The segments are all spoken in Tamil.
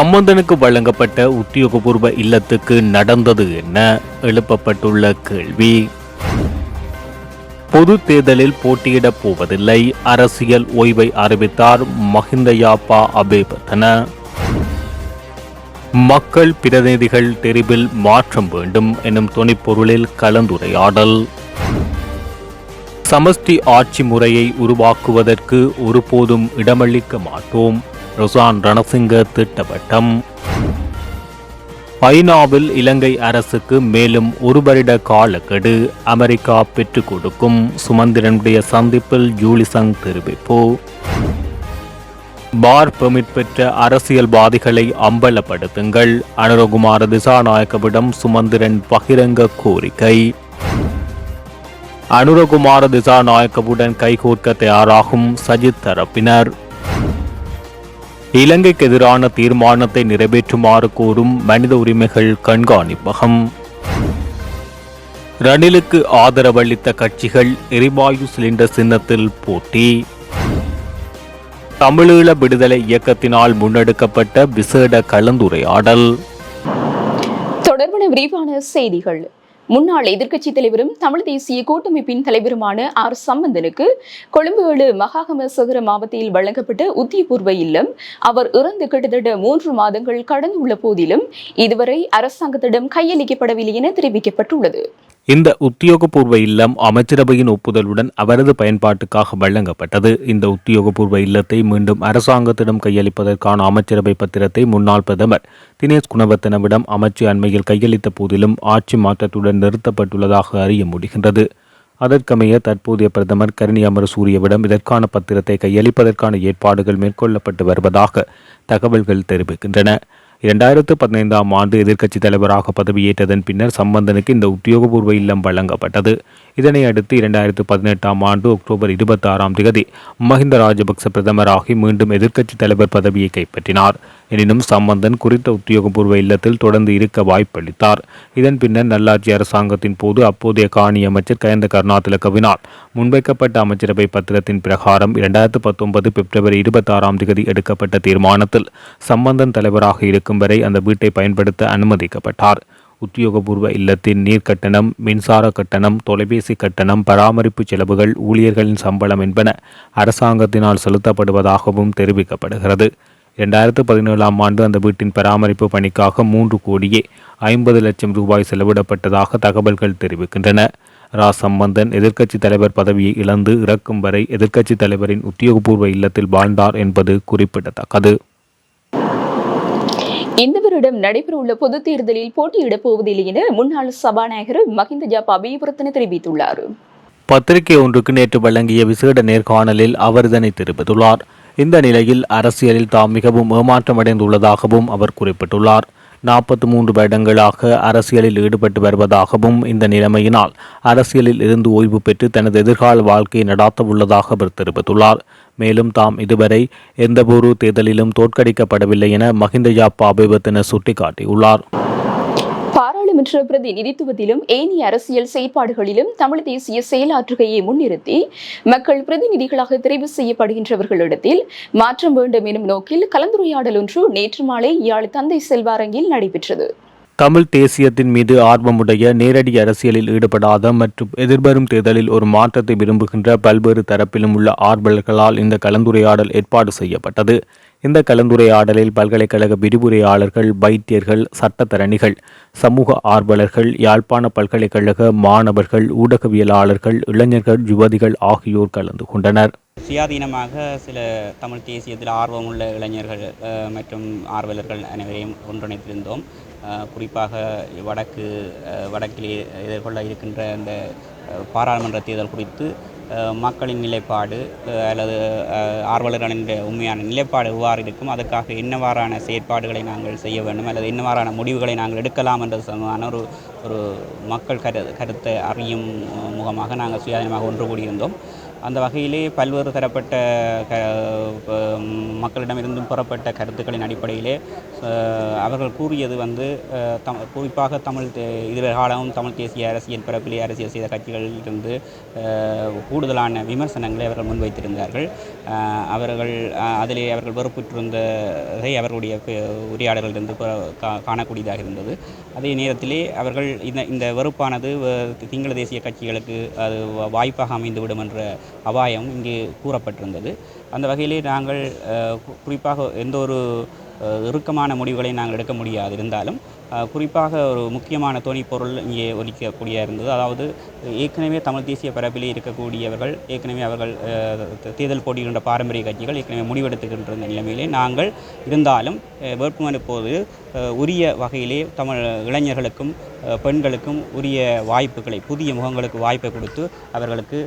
சம்பந்தனுக்கு வழங்கப்பட்ட உத்தியோகபூர்வ இல்லத்துக்கு நடந்தது என்ன? எழுப்பப்பட்டுள்ள கேள்வி. பொது தேர்தலில் போட்டியிடப் போவதில்லை. அரசியல் ஓய்வை அறிவித்தார் மஹிந்தயாப்பா அபேபத்தன மக்கள் பிரதிநிதிகள் தெரிவில் மாற்றம் வேண்டும் எனும் துணைப்பொருளில் கலந்துரையாடல். சமஷ்டி ஆட்சி முறையை உருவாக்குவதற்கு ஒருபோதும் இடமளிக்க மாட்டோம். ருசான் ரணசிங்க திட்டவட்டம். ஐநாவில் இலங்கை அரசுக்கு மேலும் ஒரு வருட காலக்கெடு அமெரிக்கா பெற்றுக் கொடுக்கும் சுமந்திரனுடைய சந்திப்பில் ஜூலிசங் தெரிவிப்பு. பார் பெர்மிட் பெற்ற அரசியல்வாதிகளை அம்பலப்படுத்துங்கள். அனுரகுமார திசாநாயக்கவிடம் சுமந்திரன் பகிரங்க கோரிக்கை. அனுரகுமார திசாநாயக்கவுடன் கைகோர்க்க தயாராகும் சஜித் தரப்பினர். இலங்கைக்கு எதிரான தீர்மானத்தை நிறைவேற்றுமாறு கோரும் மனித உரிமைகள் கண்காணிப்பகம். ரணிலுக்கு ஆதரவளித்த கட்சிகள் எரிவாயு சிலிண்டர் சின்னத்தில் போட்டி. தமிழீழ விடுதலை இயக்கத்தினால் முன்னெடுக்கப்பட்ட விசேட கலந்துரையாடல். தொடர்பான விரிவான செய்திகள். முன்னாள் எதிர்க்கட்சித் தலைவரும் தமிழ் தேசிய கூட்டமைப்பின் தலைவருமான ஆர் சம்பந்தனுக்கு கொழும்பு ஏழு மகாகம சகர மாவட்டத்தில் வழங்கப்பட்ட உத்தியபூர்வ இல்லம். அவர் இறந்து கிட்டத்தட்ட மூன்று மாதங்கள் கடந்துள்ள போதிலும் இதுவரை அரசாங்கத்திடம் கையளிக்கப்படவில்லை என தெரிவிக்கப்பட்டுள்ளது. இந்த உத்தியோகபூர்வ இல்லம் அமைச்சரவையின் ஒப்புதலுடன் அவரது பயன்பாட்டுக்காக வழங்கப்பட்டது. இந்த உத்தியோகபூர்வ இல்லத்தை மீண்டும் அரசாங்கத்திடம் கையளிப்பதற்கான அமைச்சரவை பத்திரத்தை முன்னாள் பிரதமர் தினேஷ் குணவர்த்தனவிடம் அமைச்சு அண்மையில் கையளித்த போதிலும் ஆட்சி மாற்றத்துடன் நிறுத்தப்பட்டுள்ளதாக அறிய முடிகின்றது. அதற்கமைய தற்போதைய பிரதமர் கருணி அமரசூரியவிடம் இதற்கான பத்திரத்தை கையளிப்பதற்கான ஏற்பாடுகள் மேற்கொள்ளப்பட்டு வருவதாக தகவல்கள் தெரிவிக்கின்றன. இரண்டாயிரத்து பதினைந்தாம் ஆண்டு எதிர்க்கட்சித் தலைவராக பதவியேற்றதன் பின்னர் சம்பந்தனுக்கு இந்த உத்தியோகபூர்வ இல்லம் வழங்கப்பட்டது. இதனை அடுத்து இரண்டாயிரத்து பதினெட்டாம் ஆண்டு அக்டோபர் இருபத்தி ஆறாம் தேதி மஹிந்த ராஜபக்ச பிரதமராகி மீண்டும் எதிர்க்கட்சித் தலைவர் பதவியை கைப்பற்றினார். எனினும் சம்பந்தன் குறித்த உத்தியோகபூர்வ இல்லத்தில் தொடர்ந்து இருக்க வாய்ப்பளித்தார். இதன் பின்னர் நல்லாட்சி அரசாங்கத்தின் போது அப்போதைய காணி அமைச்சர் கயந்த கருணாதிலகவினால் முன்வைக்கப்பட்ட அமைச்சரவை பத்திரத்தின் பிரகாரம் இரண்டாயிரத்து பத்தொன்பது பிப்ரவரி இருபத்தாறாம் தேதி எடுக்கப்பட்ட தீர்மானத்தில் சம்பந்தன் தலைவராக இருக்கும் வரை அந்த வீட்டை பயன்படுத்த அனுமதிக்கப்பட்டார். உத்தியோகபூர்வ இல்லத்தின் நீர் கட்டணம் மின்சார கட்டணம் தொலைபேசி கட்டணம் பராமரிப்பு செலவுகள் ஊழியர்களின் சம்பளம் என்பன அரசாங்கத்தினால் செலுத்தப்படுவதாகவும் தெரிவிக்கப்படுகிறது. இரண்டாயிரத்து பதினேழாம் ஆண்டு அந்த வீட்டின் பராமரிப்பு பணிக்காக மூன்று கோடியே ஐம்பது லட்சம் ரூபாய் செலவிடப்பட்டதாக தகவல்கள் தெரிவிக்கின்றன. ரா. சம்பந்தன் எதிர்க்கட்சித் தலைவர் பதவியை இழந்து இறக்கும் வரை எதிர்க்கட்சித் தலைவரின் உத்தியோகபூர்வ இல்லத்தில் வாழ்ந்தார் என்பது குறிப்பிடத்தக்கது. இந்த வருடம் நடைபெறவுள்ள பொதுத் தேர்தலில் போட்டியிடப் போவதில்லை என முன்னாள் சபாநாயகர் மஹிந்த ஜாபா அபிவர்த்தன தெரிவித்துள்ளார். பத்திரிகை ஒன்றுக்கு நேற்று வழங்கிய விசேட நேர்காணலில் அவர் இதனை தெரிவித்துள்ளார். இந்த நிலையில் அரசியலில் தாம் மிகவும் ஏமாற்றமடைந்துள்ளதாகவும் அவர் குறிப்பிட்டுள்ளார். நாற்பத்தி மூன்று வருடங்களாக அரசியலில் ஈடுபட்டு வருவதாகவும் இந்த நிலைமையினால் அரசியலில் இருந்து ஓய்வு பெற்று தனது எதிர்கால வாழ்க்கையை நடாத்த உள்ளதாக அவர் தெரிவித்துள்ளார். மேலும் தாம் இதுவரை எந்தவொரு தேர்தலிலும் தோற்கடிக்கப்படவில்லை என மஹிந்த யாப்பா அபிபத்தின சுட்டிக்காட்டியுள்ளார். நாடாளுமன்ற பிரதிநிதித்துவத்திலும் ஏனைய அரசியல் செயற்பாடுகளிலும் தமிழ் தேசிய செயலாற்றுகையை முன்னிறுத்தி மக்கள் பிரதிநிதிகளாக தெரிவு செய்யப்படுகின்றவர்களிடத்தில் மாற்றம் வேண்டும் எனும் நோக்கில் கலந்துரையாடல் ஒன்று நேற்று மாலை இயாழ் தந்தை செல்வாரங்கில் நடைபெற்றது. தமிழ் தேசியத்தின் மீது ஆர்வமுடைய நேரடி அரசியலில் ஈடுபடாத மற்றும் எதிர்வரும் தேர்தலில் ஒரு மாற்றத்தை விரும்புகின்ற பல்வேறு தரப்பிலும் உள்ள ஆர்வலர்களால் இந்த கலந்துரையாடல் ஏற்பாடு செய்யப்பட்டது. இந்த கலந்துரையாடலில் பல்கலைக்கழக விரிவுரையாளர்கள் வைத்தியர்கள் சட்டத்தரணிகள் சமூக ஆர்வலர்கள் யாழ்ப்பாண பல்கலைக்கழக மாணவர்கள் ஊடகவியலாளர்கள் இளைஞர்கள் யுவதிகள் ஆகியோர் கலந்து கொண்டனர். சுயாதீனமாக சில தமிழ் தேசியத்தில் ஆர்வமுள்ள இளைஞர்கள் மற்றும் ஆர்வலர்கள் அனைவரையும் ஒன்றிணைத்திருந்தோம். குறிப்பாக வடக்கு வடக்கிலே எதிர்கொள்ள இருக்கின்ற அந்த பாராளுமன்ற தேர்தல் குறித்து மக்களின் நிலைப்பாடு அல்லது ஆர்வலர்களின் உண்மையான நிலைப்பாடு எவ்வாறு இருக்கும் அதற்காக என்னவாறான செயற்பாடுகளை நாங்கள் செய்ய வேண்டும் அல்லது என்னவாறான முடிவுகளை நாங்கள் எடுக்கலாம் என்ற சமமான ஒரு ஒரு மக்கள் கரு கருத்தை அறியும் முகமாக நாங்கள் சுயாதீனமாக ஒன்று கூடியிருந்தோம். அந்த வகையிலே பல்வேறு தரப்பட்ட க மக்களிடமிருந்தும் புறப்பட்ட கருத்துக்களின் அடிப்படையிலே அவர்கள் கூறியது வந்து தம் குறிப்பாக தமிழ் தே- இதுவரை காலமும் தமிழ் தேசிய அரசியல் பரப்பிலே அரசியல் செய்த கட்சிகளிலிருந்து கூடுதலான விமர்சனங்களை அவர்கள் முன்வைத்திருந்தார்கள். அவர்கள் அதிலே அவர்கள் வெறுப்புற்றிருந்ததை அவர்களுடைய உரையாடல்களிலிருந்து கா- காணக்கூடியதாக இருந்தது. அதே நேரத்திலே அவர்கள் இந்த இந்த வெறுப்பானது வ- தேசிய கட்சிகளுக்கு அது வாய்ப்பாக அமைந்துவிடும் என்ற அபாயம் இங்கே கூறப்பட்டிருந்தது. அந்த வகையிலே நாங்கள் குறிப்பாக எந்த ஒரு இறுக்கமான முடிவுகளை நாங்கள் எடுக்க முடியாது. இருந்தாலும் குறிப்பாக ஒரு முக்கியமான தொனிப்பொருள் இங்கே ஒலிக்கக்கூடிய இருந்தது. அதாவது ஏற்கனவே தமிழ் தேசிய பரப்பிலே இருக்கக்கூடியவர்கள் ஏற்கனவே அவர்கள் தேர்தல் போட்டியிடுகின்ற பாரம்பரிய கட்சிகள் ஏற்கனவே முடிவெடுத்துக்கின்ற நிலைமையிலே நாங்கள் இருந்தாலும் வேட்புமனு போது உரிய வகையிலே தமிழ் இளைஞர்களுக்கும் பெண்களுக்கும் உரிய வாய்ப்புகளை புதிய முகங்களுக்கு வாய்ப்பை கொடுத்து அவர்களுக்கு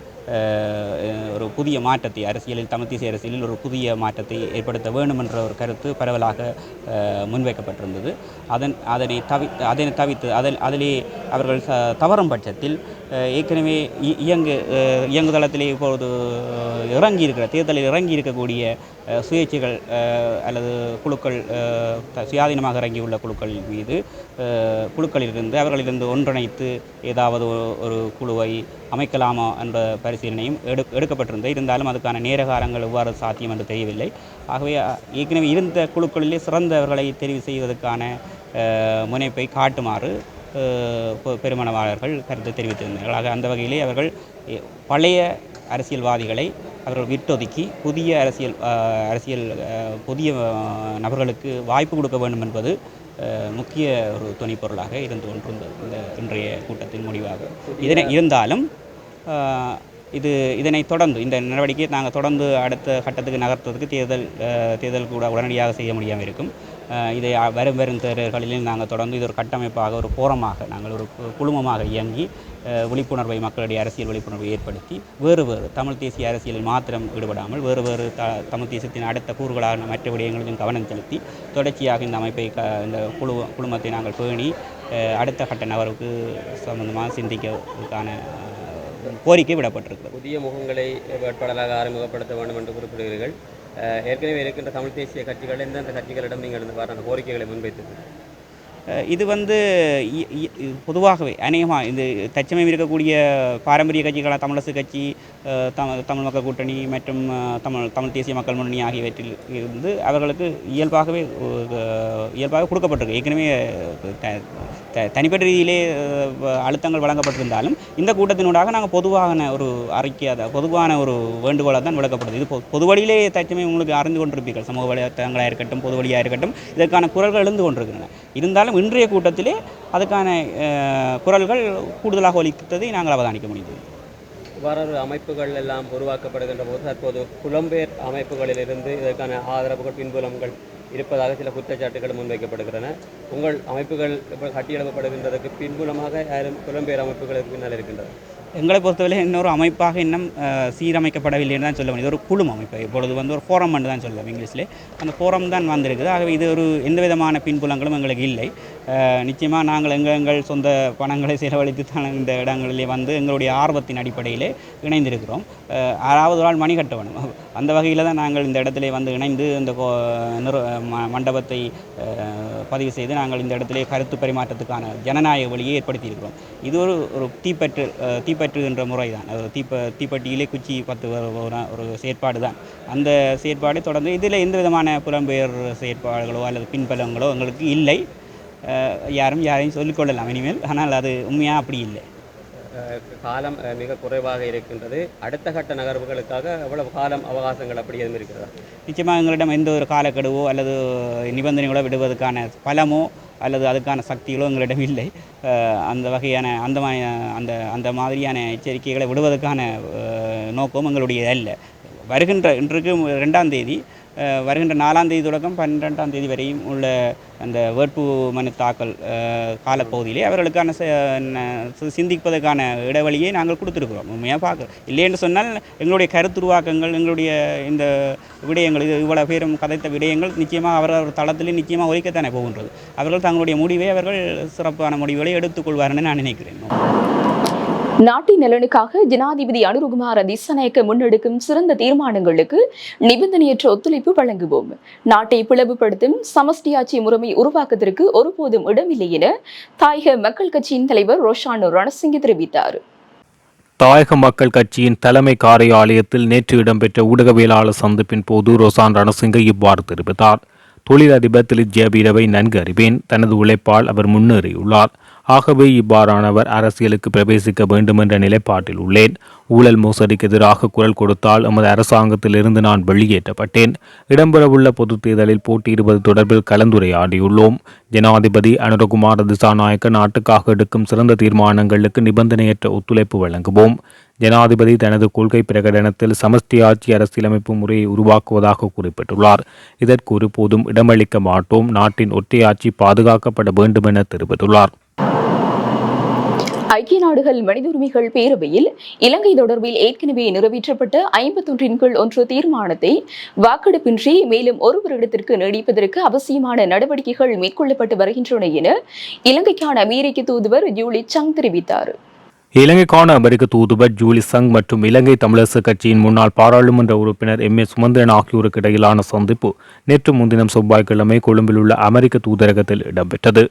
ஒரு புதிய மாற்றத்தை அரசியலில் தமிழ் தேசிய அரசியலில் ஒரு புதிய மாற்றத்தை ஏற்படுத்த வேண்டும் என்ற ஒரு கருத்து பரவலாக முன்வைக்கப்பட்டிருந்தது. அதன் அதனை தவி அதனை தவித்து அதில் அதிலே அவர்கள் ச தவறும் பட்சத்தில் ஏற்கனவே இ- இயங்கு இயங்குதளத்திலே இப்பொழுது இறங்கி இருக்கிற தேர்தலில் இறங்கி இருக்கக்கூடிய சுயேட்சைகள் அல்லது குழுக்கள் த- சுயாதீனமாக இறங்கியுள்ள குழுக்கள் மீது குழுக்களிலிருந்து அவர்களிலிருந்து ஒன்றிணைத்து ஏதாவது ஒரு- குழுவை அமைக்கலாமா என்ற பரிசீலனையும் எடு எடுக்கப்பட்டிருந்தது. இருந்தாலும் அதுக்கான நேரகாரங்கள் எவ்வாறு சாத்தியம் என்று தெரியவில்லை. ஆகவே ஏற்கனவே இருந்த குழுக்களிலே சிறந்தவர்களை தெரிவு செய்வதற்கான முனைப்பை காட்டுமாறு அஹ், பெருமனவாளர்கள் கருத்து தெரிவித்திருந்தார்கள். ஆக அந்த வகையிலே அவர்கள் பழைய அரசியல்வாதிகளை அவர்கள் விட்டொதுக்கி புதிய அரசியல் அரசியல் புதிய நபர்களுக்கு வாய்ப்பு கொடுக்க வேண்டும் என்பது முக்கிய ஒரு துணைப்பொருளாக இருந்து கொண்டிருந்தது இந்த இன்றைய கூட்டத்தின் முடிவாக. இதனை இருந்தாலும் இது இதனை தொடர்ந்து இந்த நடவடிக்கையை நாங்கள் தொடர்ந்து அடுத்த கட்டத்துக்கு நகர்த்துவதற்கு தேர்தல் தேர்தல் கூட உடனடியாக செய்ய முடியாமல் இருக்கும். இதை வெறும் வரும் வரும் நாங்கள் தொடர்ந்து இது ஒரு கட்டமைப்பாக ஒரு போரமாக நாங்கள் ஒரு கு- குழுமமாக இயங்கி விழிப்புணர்வை மக்களுடைய அரசியல் விழிப்புணர்வை ஏற்படுத்தி வேறு வேறு தமிழ் தேசிய அரசியலில் மாத்திரம் ஈடுபடாமல் வேறு வேறு த தமிழ் தேசியத்தின் அடுத்த கூறுகளான மற்ற விடயங்களிலும் கவனம் செலுத்தி தொடர்ச்சியாக இந்த அமைப்பை க இந்த குழு குழுமத்தை நாங்கள் பேணி அடுத்த கட்ட நபருக்கு சம்பந்தமாக சிந்திக்கிறதுக்கான கோரிக்கை விடப்பட்டிருக்கிறது. புதிய முகங்களை வேட்பாளராக அறிமுகப்படுத்த வேண்டும் என்று குறிப்பிடுகிறீர்கள். ஏற்கனவே இருக்கின்ற தமிழ் தேசிய கட்சிகள் எந்தெந்த கட்சிகளிடம் நீங்கள் இந்த வாரான கோரிக்கைகளை முன்வைத்தது இது வந்து இ- இ- பொதுவாகவே அநேகமாக இந்த தச்சமயம் இருக்கக்கூடிய பாரம்பரிய கட்சிகளான தமிழரசு கட்சி அஹ் தமிழ் தமிழ் மக்கள் கூட்டணி மற்றும் தமிழ் தமிழ் தேசிய மக்கள் முன்னணி ஆகியவற்றில் இருந்து அவர்களுக்கு இயல்பாகவே இயல்பாக கொடுக்கப்பட்டிருக்கு. ஏற்கனவே த- த- தனிப்பட்ட ரீதியிலே அழுத்தங்கள் வழங்கப்பட்டிருந்தாலும் இந்த கூட்டத்தினூடாக நாங்கள் பொதுவான ஒரு அறிக்கையாக பொதுவான ஒரு வேண்டுகோளாக தான் விளக்கப்படுது. இது பொ- பொது வழியிலே தச்சமயம் உங்களுக்கு அறிந்து கொண்டிருப்பீர்கள். சமூக வலைத்தளங்களாக இருக்கட்டும் பொது வழியாக இருக்கட்டும் இதற்கான குரல்கள் எழுந்து கொண்டிருக்கின்றன. இருந்தாலும் இன்றைய கூட்டத்திலே அதுக்கான குரல்கள் கூடுதலாக ஒலித்ததை நாங்கள் அவதானிக்க முடிந்தது. இவ்வாறு அமைப்புகள் எல்லாம் உருவாக்கப்படுகின்ற போது தற்போது புலம்பெயர் அமைப்புகளிலிருந்து இதற்கான ஆதரவுகள் பின்புலங்கள் இருப்பதாக சில குற்றச்சாட்டுகள் முன்வைக்கப்படுகின்றன. உங்கள் அமைப்புகள் கட்டியெழுப்பப்படுகின்றதற்கு பின்புலமாக யாரும் புலம்பெயர் அமைப்புகளுக்கு பின்னால் இருக்கின்றன எங்களை பொறுத்தவரை இன்னொரு அமைப்பாக இன்னும் சீரமைக்கப்படவில்லைன்னு சீரமைக்கப்படவில்லை தான் சொல்ல முடியும். இது ஒரு குழும அமைப்பு. இப்பொழுது வந்து ஒரு ஃபோரம் என்று தான் சொல்லுவோம் இங்கிலீஷில். அந்த ஃபோரம் தான் வந்திருக்குது. ஆகவே இது ஒரு எந்த விதமான பின்புலங்களும் எங்களுக்கு இல்லை. நிச்சயமாக நாங்கள் எங்கள் எங்கள் சொந்த பணங்களை செலவழித்து தான் இந்த இடங்களிலே வந்து எங்களுடைய ஆர்வத்தின் அடிப்படையிலே இணைந்திருக்கிறோம். ஆறாவது நாள் மணி கட்ட வேணும் அந்த வகையில் தான் நாங்கள் இந்த இடத்துல வந்து இணைந்து இந்த கோ- ம- மண்டபத்தை பதிவு செய்து நாங்கள் இந்த இடத்துல கருத்து பரிமாற்றத்துக்கான ஜனநாயக வழியை ஏற்படுத்தியிருக்கிறோம். இது ஒரு ஒரு தீப்பற்று அஹ், தீப்பற்று தீப்பற்றுகின்ற முறை தான் ஒரு தீப்ப தீப்பெட்டியிலே குச்சி பத்து ஒரு செயற்பாடு தான். அந்த செயற்பாடு தொடர்ந்து இதில் எந்த விதமான புலம்பெயர் செயற்பாடுகளோ அல்லது பின்பலங்களோ எங்களுக்கு இல்லை. யாரும் யாரையும் சொல்லிக்கொள்ளலாம் இனிமேல் ஆனால் அது உண்மையாக அப்படி இல்லை. காலம் மிக குறைவாக இருக்கின்றது. அடுத்த கட்ட நகர்வுகளுக்காக எவ்வளவு காலம் அவகாசங்கள் அப்படி எதுவும் இருக்கிறதா? நிச்சயமாக எங்களிடம் எந்த ஒரு காலக்கெடுவோ அல்லது நிபந்தனைகளோ விடுவதற்கான பலமோ அல்லது அதுக்கான சக்திகளோ எங்களிடம் இல்லை. அந்த வகையான அந்த மா- அந்த அந்த மாதிரியான எச்சரிக்கைகளை விடுவதற்கான நோக்கமும் நோக்கம் எங்களுடைய அல்ல வருகின்ற இன்றைக்கு ரெண்டாம் தேதி வருகின்ற நாலாம் தேதி தொடக்கம் பன்னிரெண்டாம் தேதி வரையும் உள்ள அந்த வேட்பு மனு தாக்கல் காலப்பகுதியிலே அவர்களுக்கான சிந்திப்பதற்கான இடைவெளியை நாங்கள் கொடுத்துருக்குறோம். உண்மையாக பார்க்குறோம் இல்லை என்று சொன்னால் எங்களுடைய கருத்துருவாக்கங்கள் எங்களுடைய இந்த விடயங்கள் இது இவ்வளோ பேரும் கதைத்த விடயங்கள் நிச்சயமாக அவரவர் தளத்திலே நிச்சயமாக ஒழிக்கத்தானே போகின்றது. அவர்கள் தங்களுடைய முடிவை அவர்கள் சிறப்பான முடிவுகளை எடுத்துக்கொள்வார்னு நான் நினைக்கிறேன். நாட்டின் நலனுக்காக ஜனாதிபதி அனுருகுமார திசநாயக்க முன்னெடுக்கும் சிறந்த தீர்மானங்களுக்கு நிபந்தனையற்ற ஒத்துழைப்பு வழங்குவோம். நாட்டை பிளவுபடுத்தும் சமஷ்டியாட்சி முறைமை உருவாக்கத்திற்கு ஒருபோதும் இடமில்லை என தாயக மக்கள் கட்சியின் தலைவர் ரோஷானு ரணசிங்க தெரிவித்தார். தாயக மக்கள் கட்சியின் தலைமை காரியாலயத்தில் நேற்று இடம்பெற்ற ஊடகவியலாளர் சந்திப்பின் போது ரோசான் ரணசிங்க இவ்வாறு தெரிவித்தார். தொழிலதிபர் திலித் ஜேபீரவை நன்கு அறிவேன். தனது உழைப்பால் அவர் முன்னேறியுள்ளார். ஆகவே இவ்வாறானவர் அரசியலுக்கு பிரவேசிக்க வேண்டும் என்ற நிலைப்பாட்டில் உள்ளேன். ஊழல் மோசடிக்கு எதிராக குரல் கொடுத்தால் எமது அரசாங்கத்திலிருந்து நான் வெளியேற்றப்பட்டேன். இடம்பெறவுள்ள பொதுத் தேர்தலில் போட்டியிடுவது தொடர்பில் கலந்துரையாடியுள்ளோம். ஜனாதிபதி அனுரகுமார் திசாநாயக்க நாட்டுக்காக எடுக்கும் சிறந்த தீர்மானங்களுக்கு நிபந்தனையற்ற ஒத்துழைப்பு வழங்குவோம். ஜனாதிபதி தனது கொள்கை பிரகடனத்தில் சமஷ்டி ஆட்சி அரசியலமைப்பு முறையை உருவாக்குவதாக குறிப்பிட்டுள்ளார். இதற்கு ஒருபோதும் இடமளிக்க மாட்டோம். நாட்டின் ஒற்றையாட்சி பாதுகாக்கப்பட வேண்டும் என தெரிவித்துள்ளார். ஐக்கிய நாடுகள் மனித உரிமைகள் பேரவையில் இலங்கை தொடர்பில் ஏற்கனவே நிறைவேற்றப்பட்ட ஐம்பத்தொன்றின் கீழ் ஒன்று தீர்மானத்தை வாக்கெடுப்பின்றி மேலும் ஒரு வருடத்திற்கு நீடிப்பதற்கு அவசியமான நடவடிக்கைகள் மேற்கொள்ளப்பட்டு வருகின்றன என இலங்கைக்கான அமெரிக்க தூதுவர் ஜூலி சங் தெரிவித்தார். இலங்கைக்கான அமெரிக்க தூதுவர் ஜூலி சங் மற்றும் இலங்கை தமிழரசு கட்சியின் முன்னாள் பாராளுமன்ற உறுப்பினர் எம். ஏ சுமந்திரன் ஆகியோருக்கு இடையிலான சந்திப்பு நேற்று முன்தினம் செவ்வாய்க்கிழமை கொழும்பில் உள்ள அமெரிக்க தூதரகத்தில் இடம்பெற்றது.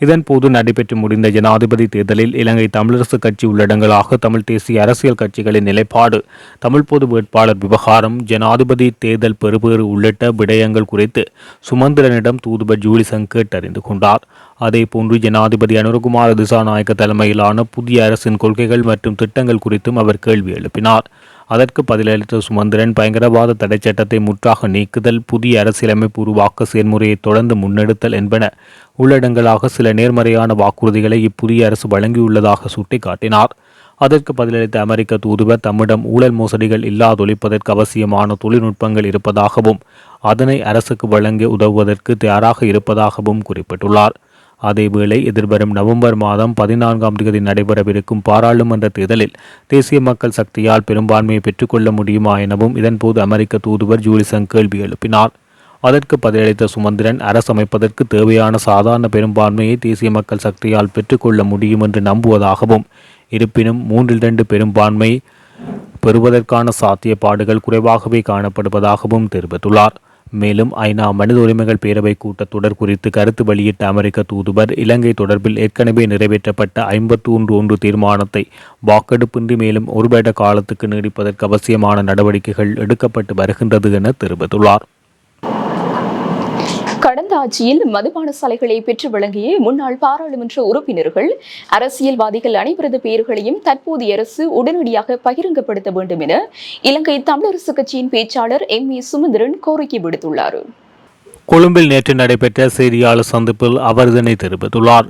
இதன்போது நடைபெற்று முடிந்த ஜனாதிபதி தேர்தலில் இலங்கை தமிழரசு கட்சி உள்ளடங்களாக தமிழ் தேசிய அரசியல் கட்சிகளின் நிலைப்பாடு தமிழ் பொது வேட்பாளர் விவகாரம் ஜனாதிபதி தேர்தல் பெறுபேறு உள்ளிட்ட விடயங்கள் குறித்து சுமந்திரனிடம் தூதுவர் ஜூலிசங் கேட்டறிந்து கொண்டார். அதேபோன்று ஜனாதிபதி அனுரகுமார திசாநாயக்க தலைமையிலான புதிய அரசின் கொள்கைகள் மற்றும் திட்டங்கள் குறித்தும் அவர் கேள்வி எழுப்பினார். அதற்கு பதிலளித்த சுமந்திரன் பயங்கரவாத தடை சட்டத்தை முற்றாக நீக்குதல் புதிய அரசியலமைப்பு உருவாக்க செயல்முறையை தொடர்ந்து முன்னெடுத்தல் என்பன உள்ளடங்கலாக சில நேர்மறையான வாக்குறுதிகளை இப்புதிய அரசு வழங்கியுள்ளதாக சுட்டிக்காட்டினார். அதற்கு பதிலளித்த அமெரிக்க தூதுவர் தம்மிடம் ஊழல் மோசடிகள் இல்லாதொழிப்பதற்கு அவசியமான தொழில்நுட்பங்கள் இருப்பதாகவும் அதனை அரசுக்கு வழங்க உதவுவதற்கு தயாராக இருப்பதாகவும் குறிப்பிட்டுள்ளார். அதேவேளை எதிர்வரும் நவம்பர் மாதம் பதினான்காம் தேதி நடைபெறவிருக்கும் பாராளுமன்ற தேர்தலில் தேசிய மக்கள் சக்தியால் பெரும்பான்மையை பெற்றுக்கொள்ள முடியுமா எனவும் இதன்போது அமெரிக்க தூதுவர் ஜூலிசங் கேள்வி எழுப்பினார். அதற்கு பதிலளித்த சுமந்திரன் அரசமைப்பதற்கு தேவையான சாதாரண பெரும்பான்மையை தேசிய மக்கள் சக்தியால் பெற்றுக்கொள்ள முடியும் என்று நம்புவதாகவும் இருப்பினும் மூன்றில் இரண்டு பெரும்பான்மை பெறுவதற்கான சாத்தியப்பாடுகள் குறைவாகவே காணப்படுவதாகவும் தெரிவித்துள்ளார். மேலும் ஐநா மனித உரிமைகள் பேரவை கூட்டத்தொடர் குறித்து கருத்து வெளியிட்ட அமெரிக்க தூதுவர் இலங்கை தொடர்பில் ஏற்கனவே நிறைவேற்றப்பட்ட ஐம்பத்தி ஒன்று ஒன்று தீர்மானத்தை வாக்கெடுப்பின்றி மேலும் ஒரு வருட காலத்துக்கு நீடிப்பதற்கு அவசியமான நடவடிக்கைகள் எடுக்கப்பட்டு வருகின்றது என தெரிவித்துள்ளார். கடந்த ஆட்சியில் மதுபான சாலைகளை பெற்று வழங்கிய முன்னாள் பாராளுமன்ற உறுப்பினர்கள் அரசியல்வாதிகள் அனைவரது பெயர்களையும் தற்போதைய அரசு உடனடியாக பகிரங்கப்படுத்த வேண்டும் என இலங்கை தமிழரசு கட்சியின் பேச்சாளர் எம். ஏ. சுமந்திரன் கோரிக்கை விடுத்துள்ளார். கொழும்பில் நேற்று நடைபெற்ற செய்தியாளர் சந்திப்பில் அவர் இதனை தெரிவித்துள்ளார்.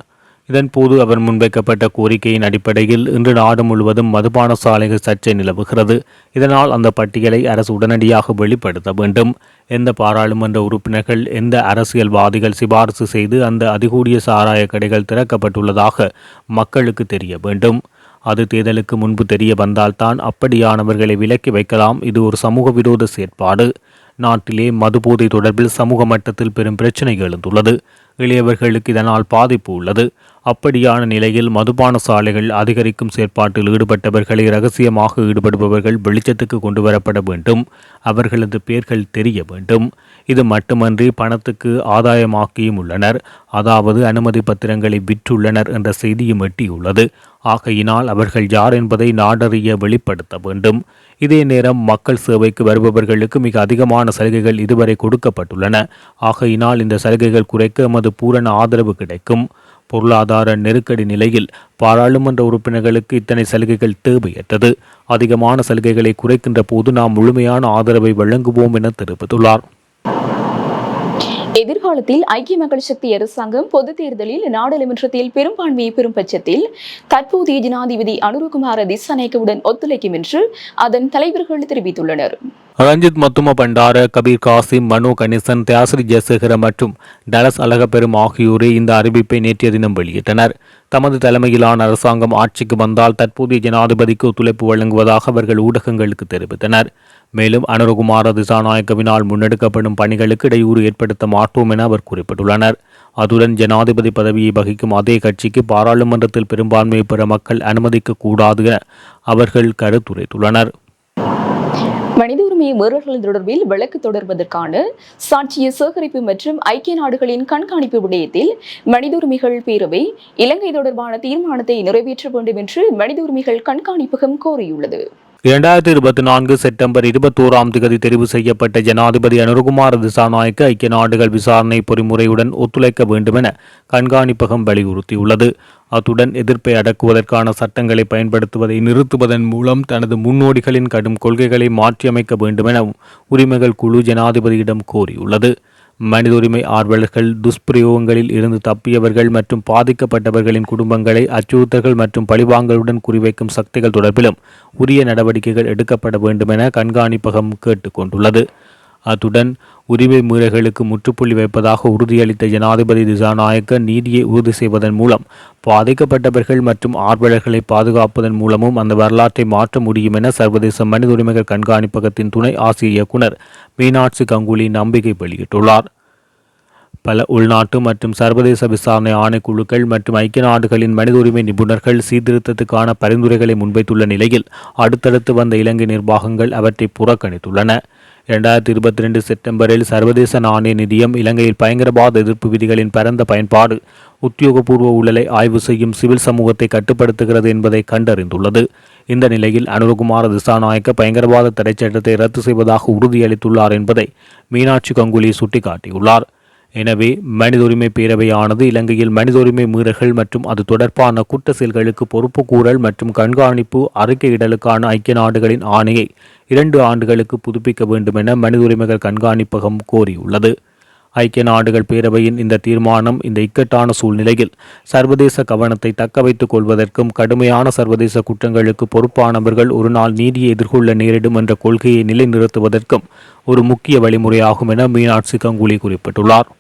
இதன்போது அவர் முன்வைக்கப்பட்ட கோரிக்கையின் அடிப்படையில் இன்று நாடு முழுவதும் மதுபான சாலைகள் சர்ச்சை நிலவுகிறது. இதனால் அந்த பட்டியலை அரசு உடனடியாக வெளிப்படுத்த வேண்டும். எந்த பாராளுமன்ற உறுப்பினர்கள் எந்த அரசியல்வாதிகள் சிபாரிசு செய்து அந்த அதிகூடிய சாராய கடைகள் திறக்கப்பட்டுள்ளதாக மக்களுக்கு தெரிய வேண்டும். அது தேர்தலுக்கு முன்பு தெரிய வந்தால்தான் அப்படியானவர்களை விலக்கி வைக்கலாம். இது ஒரு சமூக விரோத செயற்பாடு. நாட்டிலே மதுபோதை தொடர்பில் சமூக மட்டத்தில் பெரும் பிரச்சினை எழுந்துள்ளது. இளையவர்களுக்கு இதனால் பாதிப்பு உள்ளது. அப்படியான நிலையில் மதுபான சாலைகள் அதிகரிக்கும் செயற்பாட்டில் ஈடுபட்டவர்களை ரகசியமாக ஈடுபடுபவர்கள் வெளிச்சத்துக்கு கொண்டு வரப்பட வேண்டும். அவர்களது பெயர்கள் தெரிய வேண்டும். இது மட்டுமன்றி பணத்துக்கு ஆதாயமாக்கியும் உள்ளனர். அதாவது அனுமதி பத்திரங்களை விற்றுள்ளனர் என்ற செய்தியும் எட்டியுள்ளது. ஆகையினால் அவர்கள் யார் என்பதை நாடறிய வெளிப்படுத்த வேண்டும். இதே நேரம் மக்கள் சேவைக்கு வருபவர்களுக்கு மிக அதிகமான சலுகைகள் இதுவரை கொடுக்கப்பட்டுள்ளன. ஆகையினால் இந்த சலுகைகள் குறைக்க எமது பூரண ஆதரவு கிடைக்கும். பொருளாதார நெருக்கடி நிலையில் பாராளுமன்ற உறுப்பினர்களுக்கு இத்தனை சலுகைகள் தேவையற்றது. அதிகமான சலுகைகளை குறைக்கின்ற போது நாம் முழுமையான ஆதரவை வழங்குவோம் என தெரிவித்துள்ளார். எதிர்காலத்தில் ஐக்கிய மக்கள் சக்தி அரசாங்கம் பொது தேர்தலில் நாடாளுமன்றத்தில் பெரும்பான்மையை பெறும் பட்சத்தில் தற்போதைய ஜனாதிபதி அனுருகுமார திசாநாயக்கவுடன் ஒத்துழைக்கும் என்று அதன் தலைவர்கள் தெரிவித்துள்ளனர். ரஞ்சித் மத்தும பண்டார கபீர் காசிம் மனோ கணேசன் தியாசிரி ஜெயசேகர மற்றும் டலஸ் அழகப்பெரும் ஆகியோரே இந்த அறிவிப்பை நேற்றைய தினம் வெளியிட்டனர். தமது தலைமையிலான அரசாங்கம் ஆட்சிக்கு வந்தால் தற்போதைய ஜனாதிபதிக்கு ஒத்துழைப்பு வழங்குவதாக அவர்கள் ஊடகங்களுக்கு தெரிவித்தனர். மேலும் அனுரகுமார திசாநாயக்கவினால் முன்னெடுக்கப்படும் பணிகளுக்கு இடையூறு ஏற்படுத்த மாட்டோம் என அவர் குறிப்பிட்டுள்ளனர். அத்துடன் ஜனாதிபதி பதவியை வகிக்கும் அதே கட்சிக்கு பாராளுமன்றத்தில் பெரும்பான்மையை பெற மக்கள் அனுமதிக்க கூடாது என அவர்கள் கருத்துரைத்துள்ளனர். மனித உரிமை மீறல்கள் தொடர்பில் வழக்கு தொடர்வதற்கான சாட்சிய சேகரிப்பு மற்றும் ஐக்கிய நாடுகளின் கண்காணிப்பு விடயத்தில் மனித உரிமைகள் பேரவை இலங்கை தொடர்பான தீர்மானத்தை நிறைவேற்ற வேண்டும் என்று மனித உரிமைகள் கண்காணிப்பகம் கோரியுள்ளது. இரண்டாயிரத்தி இருபத்தி நான்கு செப்டம்பர் இருபத்தோராம் தேதி தெரிவு செய்யப்பட்ட ஜனாதிபதி அனுருகுமார் திசாநாயக்க ஐக்கிய நாடுகள் விசாரணை பொறிமுறையுடன் ஒத்துழைக்க வேண்டுமென கண்காணிப்பகம் வலியுறுத்தியுள்ளது. அத்துடன் எதிர்ப்பை அடக்குவதற்கான சட்டங்களை பயன்படுத்துவதை நிறுத்துவதன் மூலம் தனது முன்னோடிகளின் கடும் கொள்கைகளை மாற்றியமைக்க வேண்டுமென உரிமைகள் குழு ஜனாதிபதியிடம் கோரியுள்ளது. மனித உரிமை ஆர்வலர்கள் துஷ்பிரயோகங்களில் இருந்து தப்பியவர்கள் மற்றும் பாதிக்கப்பட்டவர்களின் குடும்பங்களை அச்சுறுத்தல்கள் மற்றும் பழிவாங்கலுடன் குறிவைக்கும் சக்திகள் தொடர்பிலும் உரிய நடவடிக்கைகள் எடுக்கப்பட வேண்டுமென கண்காணிப்பகம் கேட்டுக்கொண்டுள்ளது. அத்துடன் உரிமை மீறல்களுக்கு முற்றுப்புள்ளி வைப்பதாக உறுதியளித்த ஜனாதிபதி திசாநாயக்க நீதியை உறுதி செய்வதன் மூலம் பாதிக்கப்பட்டவர்கள் மற்றும் ஆர்வலர்களை பாதுகாப்பதன் மூலமும் அந்த வரலாற்றை மாற்ற முடியும் என சர்வதேச மனித உரிமைகள் கண்காணிப்பகத்தின் துணை ஆசிய இயக்குனர் மீனாட்சி கங்குலி நம்பிக்கை வெளியிட்டுள்ளார். பல உள்நாட்டு மற்றும் சர்வதேச விசாரணை ஆணைக்குழுக்கள் மற்றும் ஐக்கிய நாடுகளின் மனித உரிமை நிபுணர்கள் சீர்திருத்தத்துக்கான பரிந்துரைகளை முன்வைத்துள்ள நிலையில் அடுத்தடுத்து வந்த இலங்கை நிர்வாகங்கள் அவற்றை புறக்கணித்துள்ளன. இரண்டாயிரத்தி இருபத்தி ரெண்டு செப்டம்பரில் சர்வதேச நாணய நிதியம் இலங்கையில் பயங்கரவாத எதிர்ப்பு விதிகளின் பரந்த பயன்பாடு உத்தியோகபூர்வ ஊழலை ஆய்வு செய்யும் சிவில் சமூகத்தை கட்டுப்படுத்துகிறது என்பதை கண்டறிந்துள்ளது. இந்த நிலையில் அனுரகுமார திசாநாயக்க பயங்கரவாத தடை சட்டத்தை ரத்து செய்வதாக உறுதியளித்துள்ளார் என்பதை மீனாட்சி கங்குலி சுட்டிக்காட்டியுள்ளார். எனவே மனித உரிமை பேரவையானது இலங்கையில் மனித உரிமை மீறல்கள் மற்றும் அது தொடர்பான குற்ற செயல்களுக்கு பொறுப்பு கூறல் மற்றும் கண்காணிப்பு அறிக்கையிடலுக்கான ஐக்கிய நாடுகளின் ஆணையை இரண்டு ஆண்டுகளுக்கு புதுப்பிக்க வேண்டும் என மனித உரிமைகள் கண்காணிப்பகம் கோரியுள்ளது. ஐக்கிய நாடுகள் பேரவையின் இந்த தீர்மானம் இந்த இக்கட்டான சூழ்நிலையில் சர்வதேச கவனத்தை தக்கவைத்துக் கொள்வதற்கும் கடுமையான சர்வதேச குற்றங்களுக்கு பொறுப்பானவர்கள் ஒரு நாள் நீதியை எதிர்கொள்ள நேரிடும் என்ற கொள்கையை நிலைநிறுத்துவதற்கும் ஒரு முக்கிய வழிமுறையாகும் என மீனாட்சி கங்குலி குறிப்பிட்டுள்ளார்.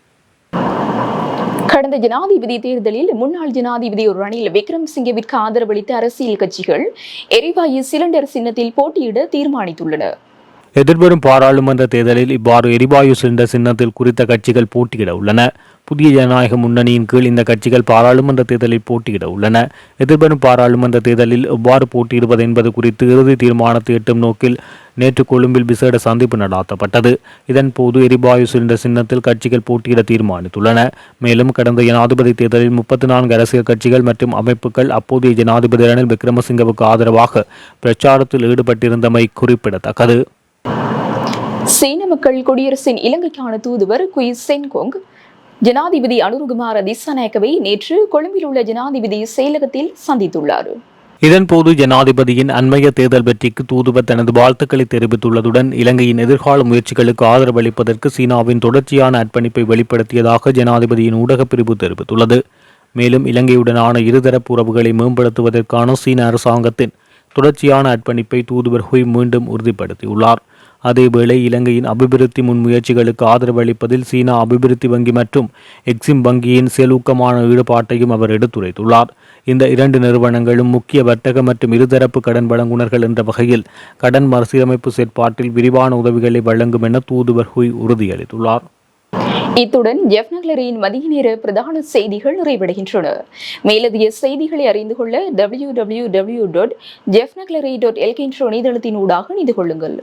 கடந்த ஜனாதிபதி தேர்தலில் முன்னாள் ஜனாதிபதி ரணில் விக்ரம் சிங்கவிற்கு ஆதரவளித்த அரசியல் கட்சிகள் எரிவாயு சிலிண்டர் சின்னத்தில் போட்டியிட தீர்மானித்துள்ளன. எதிர்வரும் பாராளுமன்ற தேர்தலில் இவ்வாறு எரிவாயு சிலிண்டர் சின்னத்தில் குறித்த கட்சிகள் போட்டியிட உள்ளன. புதிய ஜனநாயக முன்னணியின் கீழ் இந்த கட்சிகள் பாராளுமன்ற தேர்தலில் போட்டியிட உள்ளன. எதிர்வரும் பாராளுமன்ற தேர்தலில் எவ்வாறு போட்டியிடுவது என்பது குறித்து இறுதி தீர்மானத்தை எட்டும் நோக்கில் நேற்று கொழும்பில் விசேட சந்திப்பு நடாத்தப்பட்டது. இதன்போது எரிவாயு சிலிண்டர் சின்னத்தில் கட்சிகள் போட்டியிட தீர்மானித்துள்ளன. மேலும் கடந்த ஜனாதிபதி தேர்தலில் முப்பத்தி நான்கு அரசியல் கட்சிகள் மற்றும் அமைப்புகள் அப்போதைய ஜனாதிபதி ரணில் விக்ரமசிங்கவுக்கு ஆதரவாக பிரச்சாரத்தில் ஈடுபட்டிருந்தமை குறிப்பிடத்தக்கது. சீன மக்கள் குடியரசின் இலங்கைக்கான தூதுவர் குய் சென்கோங் ஜனாதிபதி அனுருகுமார திசாநாயக்கவை நேற்று கொழும்பில் உள்ள ஜனாதிபதி செயலகத்தில் சந்தித்துள்ளார். இதன்போது ஜனாதிபதியின் அண்மைய தேர்தல் வெற்றிக்கு தூதுவர் தனது வாழ்த்துக்களை தெரிவித்துள்ளதுடன் இலங்கையின் எதிர்கால முயற்சிகளுக்கு ஆதரவளிப்பதற்கு சீனாவின் தொடர்ச்சியான அர்ப்பணிப்பை வெளிப்படுத்தியதாக ஜனாதிபதியின் ஊடகப் பிரிவு தெரிவித்துள்ளது. மேலும் இலங்கையுடனான இருதரப்பு உறவுகளை மேம்படுத்துவதற்கான சீன அரசாங்கத்தின் தொடர்ச்சியான அர்ப்பணிப்பை தூதுவர் ஹுய் மீண்டும் உறுதிப்படுத்தியுள்ளார். அதேவேளை இலங்கையின் அபிவிருத்தி முன்முயற்சிகளுக்கு ஆதரவளிப்பதில் சீனா அபிவிருத்தி வங்கி மற்றும் எக்ஸிம் வங்கியின் செலூக்கமான ஈடுபாட்டையும் அவர் எடுத்துரைத்துள்ளார். இந்த இரண்டு நிறுவனங்களும் முக்கிய வர்த்தக மற்றும் இருதரப்பு கடன் வழங்குனர்கள் என்ற வகையில் கடன் மறுசீரமைப்பு செயற்பாட்டில் விரிவான உதவிகளை வழங்கும் என தூதுவர் ஹுய் உறுதியளித்துள்ளார். இத்துடன் ஜெஃப் நகலரின் மதிய நேர பிரதான செய்திகள் நிறைவடைகின்றன. மேலதிக செய்திகளை அறிந்து கொள்ள டபிள்யூ டபிள்யூ டபிள்யூ டாட் ஜெஃப் நகலரி டாட் எல்கின்ற இணையதளத்தின் ஊடாக இணைந்து கொள்ளுங்கள்.